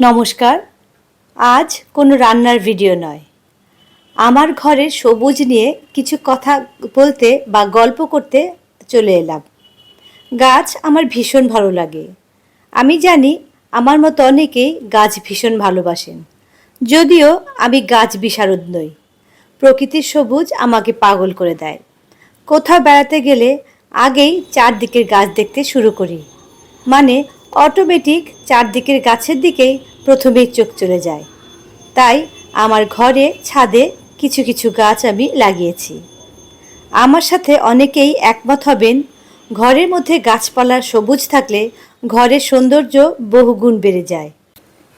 নমস্কার। আজ কোনো রান্নার ভিডিও নয়। আমার ঘরের সবুজ নিয়ে কিছু কথা বলতে বা গল্প করতে চলে এলাম। গাছ আমার ভীষণ ভালো লাগে। আমি জানি আমার মতো অনেকেই গাছ ভীষণ ভালোবাসেন। যদিও আমি গাছ বিশারদ নই। প্রকৃতির সবুজ আমাকে পাগল করে দেয়। কোথাও বেড়াতে গেলে আগেই চারদিকের গাছ দেখতে শুরু করি। মানে অটোমেটিক চারদিকের গাছের দিকেই প্রথমেই চোখ চলে যায়। তাই আমার ঘরে ছাদে কিছু কিছু গাছ আমি লাগিয়েছি। আমার সাথে অনেকেই একমত হবেন, ঘরের মধ্যে গাছপালা সবুজ থাকলে ঘরের সৌন্দর্য বহুগুণ বেড়ে যায়।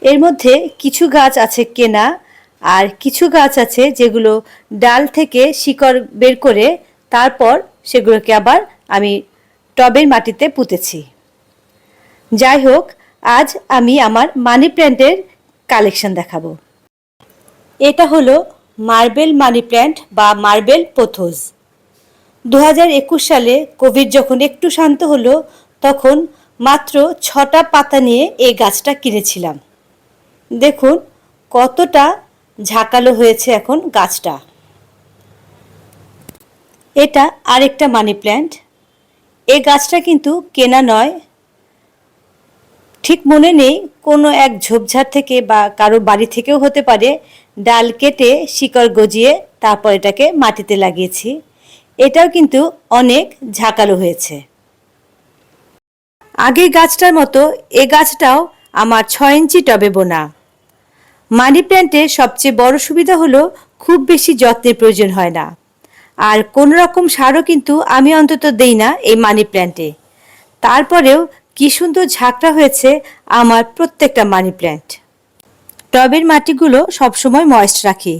এর মধ্যে কিছু গাছ আছে কেনা আর কিছু গাছ আছে যেগুলো ডাল থেকে শিকড় বের করে তারপর সেগুলোকে আবার আমি টবের মাটিতে পুঁতেছি। যাই হোক আজ আমি আমার মানি প্ল্যান্টের কালেকশন দেখাবো। এটা হলো মার্বেল মানি প্ল্যান্ট বা মার্বেল পোথোজ দু হাজার একুশ সালে কোভিড যখন একটু শান্ত হলো, তখন মাত্র ছটা পাতা নিয়ে এই গাছটা কিনেছিলাম। দেখুন, কতটা ঝাঁকালো হয়েছে এখন গাছটা। এটা আরেকটা মানি প্ল্যান্ট এই গাছটা কিন্তু কেনা নয় ঠিক মনে নেই কোনো এক ঝোপঝাড় থেকে বা কারও বাড়ি থেকেও হতে পারে, ডাল কেটে শিকড় গজিয়ে তারপর এটাকে মাটিতে লাগিয়েছি। এটাও কিন্তু অনেক ঝাঁকালো হয়েছে। আগের গাছটার মতো এ গাছটাও আমার ছয় ইঞ্চি টবে বোনা। মানি প্ল্যান্টের সবচেয়ে বড় সুবিধা হলো খুব বেশি যত্নের প্রয়োজন হয় না। আর কোনো রকম সারও কিন্তু আমি অন্তত দেই না এই মানি প্ল্যান্টে। তারপরেও কি সুন্দর ঝাঁকড়া হয়েছে আমার প্রত্যেকটা মানি প্ল্যান্ট। টবের মাটিগুলো সবসময় ময়েস্ট রাখি,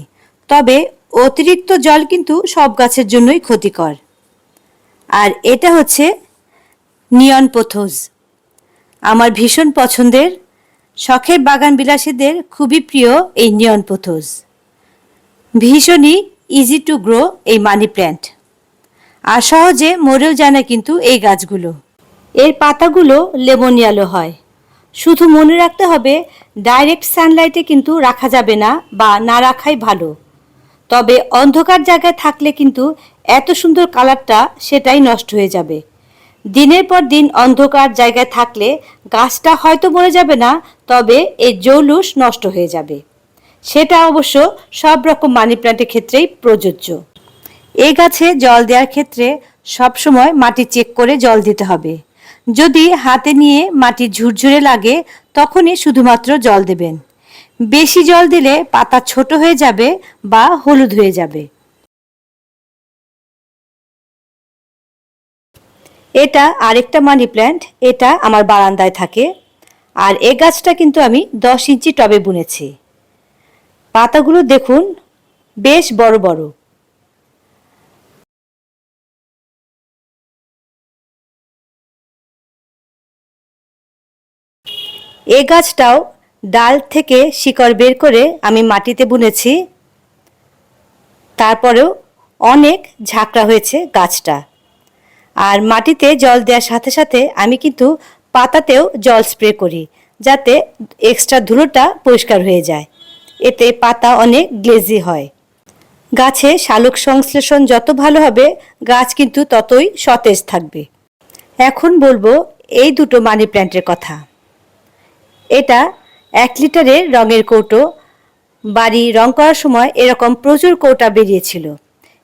তবে অতিরিক্ত জল কিন্তু সব গাছের জন্যই ক্ষতিকর। আর এটা হচ্ছে নিয়ন পোথোজ। আমার ভীষণ পছন্দের, শখের বাগান বিলাসীদের খুবই প্রিয় এই নিয়ন পোথোজ। ভীষণই ইজি টু গ্রো এই মানি প্ল্যান্ট। আর সহজে মরেও যায় না কিন্তু এই গাছগুলো। এর পাতাগুলো লেমন ইয়ালো হয়। শুধু মনে রাখতে হবে ডাইরেক্ট সানলাইটে কিন্তু রাখা যাবে না বা না রাখাই ভালো। তবে অন্ধকার জায়গায় থাকলে কিন্তু এত সুন্দর কালারটা সেটাই নষ্ট হয়ে যাবে। দিনের পর দিন অন্ধকার জায়গায় থাকলে গাছটা হয়তো মরে যাবে না, তবে এর জৌলুস নষ্ট হয়ে যাবে। সেটা অবশ্য সব রকম মানি প্ল্যান্টের ক্ষেত্রেই প্রযোজ্য। এই গাছে জল দেওয়ার ক্ষেত্রে সবসময় মাটি চেক করে জল দিতে হবে। যদি হাতে নিয়ে মাটি ঝুরঝুরে লাগে, তখনই শুধুমাত্র জল দেবেন। বেশি জল দিলে পাতা ছোট হয়ে যাবে বা হলুদ হয়ে যাবে। এটা আরেকটা মানি প্ল্যান্ট, এটা আমার বারান্দায় থাকে। আর এ গাছটা কিন্তু আমি দশ ইঞ্চি টবে বুনেছি। পাতাগুলো দেখুন, বেশ বড় বড়। এ গাছটাও ডাল থেকে শিকড় বের করে আমি মাটিতে বুনেছি। তারপরেও অনেক ঝাঁকড়া হয়েছে গাছটা। আর মাটিতে জল দেওয়ার সাথে সাথে আমি কিন্তু পাতাতেও জল স্প্রে করি, যাতে এক্সট্রা ধুলোটা পরিষ্কার হয়ে যায়। এতে পাতা অনেক গ্লেজি হয়। গাছে শালক সংশ্লেষণ যত ভালো হবে, গাছ কিন্তু ততই সতেজ থাকবে। এখন বলব এই দুটো মানি প্ল্যান্টের কথা। এটা এক লিটারের রঙের কৌটো। বাড়ি রং করার সময় এরকম প্রচুর কৌটা বেরিয়েছিল।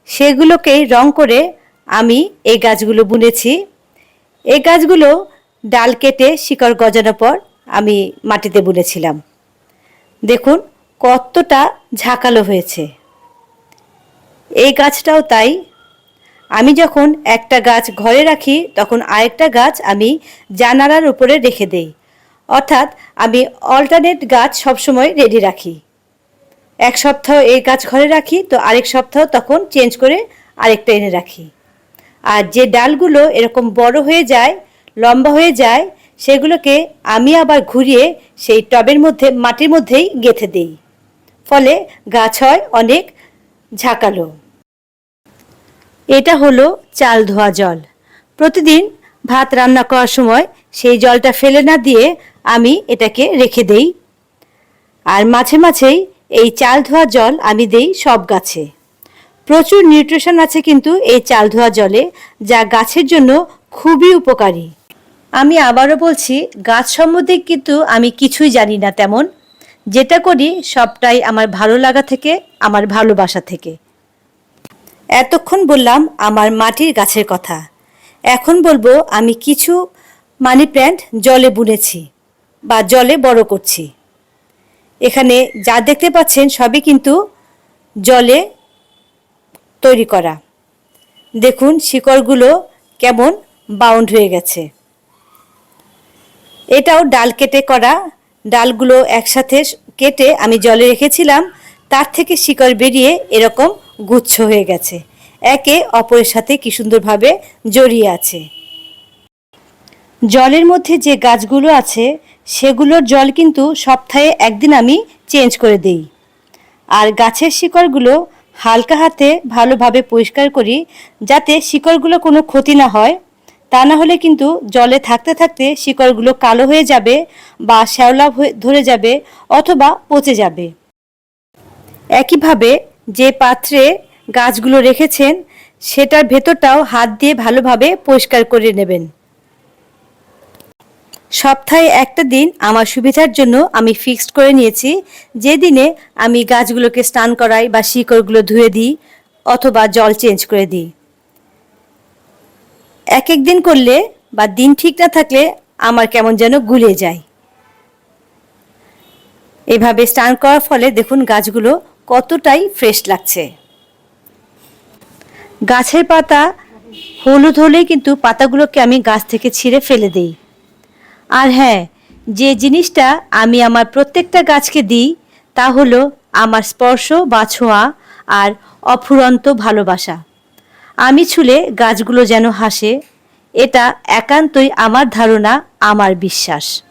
সেগুলোকেই রং করে আমি এই গাছগুলো বুনেছি। এই গাছগুলো ডাল কেটে শিকড় গজানোর পর আমি মাটিতে বুনেছিলাম। দেখুন, কতটা ঝাঁকালো হয়েছে। এই গাছটাও তাই। আমি যখন একটা গাছ ঘরে রাখি, তখন আরেকটা গাছ আমি জানালার উপরে রেখে দেই। অর্থাৎ আমি অল্টারনেট গাছ সবসময় রেডি রাখি। এক সপ্তাহ এই গাছ ঘরে রাখি, তো আরেক সপ্তাহ তখন চেঞ্জ করে আরেকটা এনে রাখি। আর যে ডালগুলো এরকম বড় হয়ে যায়, লম্বা হয়ে যায়, সেগুলোকে আমি আবার ঘুরিয়ে সেই টবের মধ্যে, মাটির মধ্যেই গেঁথে দিই। ফলে গাছ হয় অনেক ঝাঁকালো। এটা হলো চাল ধোয়া জল। প্রতিদিন ভাত রান্না করার সময় সেই জলটা ফেলে না দিয়ে আমি এটাকে রেখে দেই। আর মাঝে মাঝেই এই চাল ধোয়া জল আমি দেই সব গাছে। প্রচুর নিউট্রিশন আছে কিন্তু এই চাল ধোয়া জলে, যা গাছের জন্য খুবই উপকারী। আমি আবারও বলছি, গাছ সম্বন্ধে কিন্তু আমি কিছুই জানি না তেমন। যেটা করি, সবটাই আমার ভালো লাগা থেকে, আমার ভালোবাসা থেকে। এতক্ষণ বললাম আমার মাটির গাছের কথা। এখন বলব আমি কিছু মানি প্ল্যান্ট জলে বুনেছি। বা জলে বড় করছি। এখানে যা দেখতে পাচ্ছেন সবই কিন্তু জলে তৈরি করা। দেখুন শিকড়গুলো কেমন বাউন্ড হয়ে গেছে। এটাও ডাল কেটে করা। ডালগুলো একসাথে কেটে আমি জলে রেখেছিলাম, তার থেকে শিকড় বেরিয়ে এরকম গুচ্ছ হয়ে গেছে। একে অপরের সাথে কি সুন্দরভাবে জড়িয়ে আছে। জলের মধ্যে যে গাছগুলো আছে সেগুলোর জল কিন্তু সপ্তাহে একদিন আমি চেঞ্জ করে দিই। আর গাছের শিকড়গুলো হালকা হাতে ভালোভাবে পরিষ্কার করি যাতে শিকড়গুলো কোনো ক্ষতি না হয়। তা না হলে কিন্তু জলে থাকতে থাকতে শিকড়গুলো কালো হয়ে যাবে বা শ্যাওলা ধরে যাবে অথবা পচে যাবে। একইভাবে যে পাত্রে গাছগুলো রেখেছেন, সেটার ভেতরটাও হাত দিয়ে ভালোভাবে পরিষ্কার করে নেবেন। সপ্তাহে একটা দিন আমার সুবিধার জন্য আমি ফিক্সড করে নিয়েছি। যে দিনে আমি গাছগুলোকে স্নান করাই বা শিকড়গুলো ধুয়ে দিই অথবা জল চেঞ্জ করে দিই। এক এক দিন করলে বা দিন ঠিক না থাকলে আমার কেমন যেন গুলে যায়। এভাবে স্নান করার ফলে দেখুন গাছগুলো কতটাই ফ্রেশ লাগছে। গাছের পাতা হলুদ হলেই কিন্তু পাতাগুলোকে আমি গাছ থেকে ছিঁড়ে ফেলে দিই। আর হ্যাঁ যে জিনিসটা আমি আমার প্রত্যেকটা গাছকে দিই, তা হলো আমার স্পর্শ বা ছোঁয়া আর অফুরন্ত ভালোবাসা। আমি ছুলে গাছগুলো যেন হাসে, এটা একান্তই আমার ধারণা, আমার বিশ্বাস।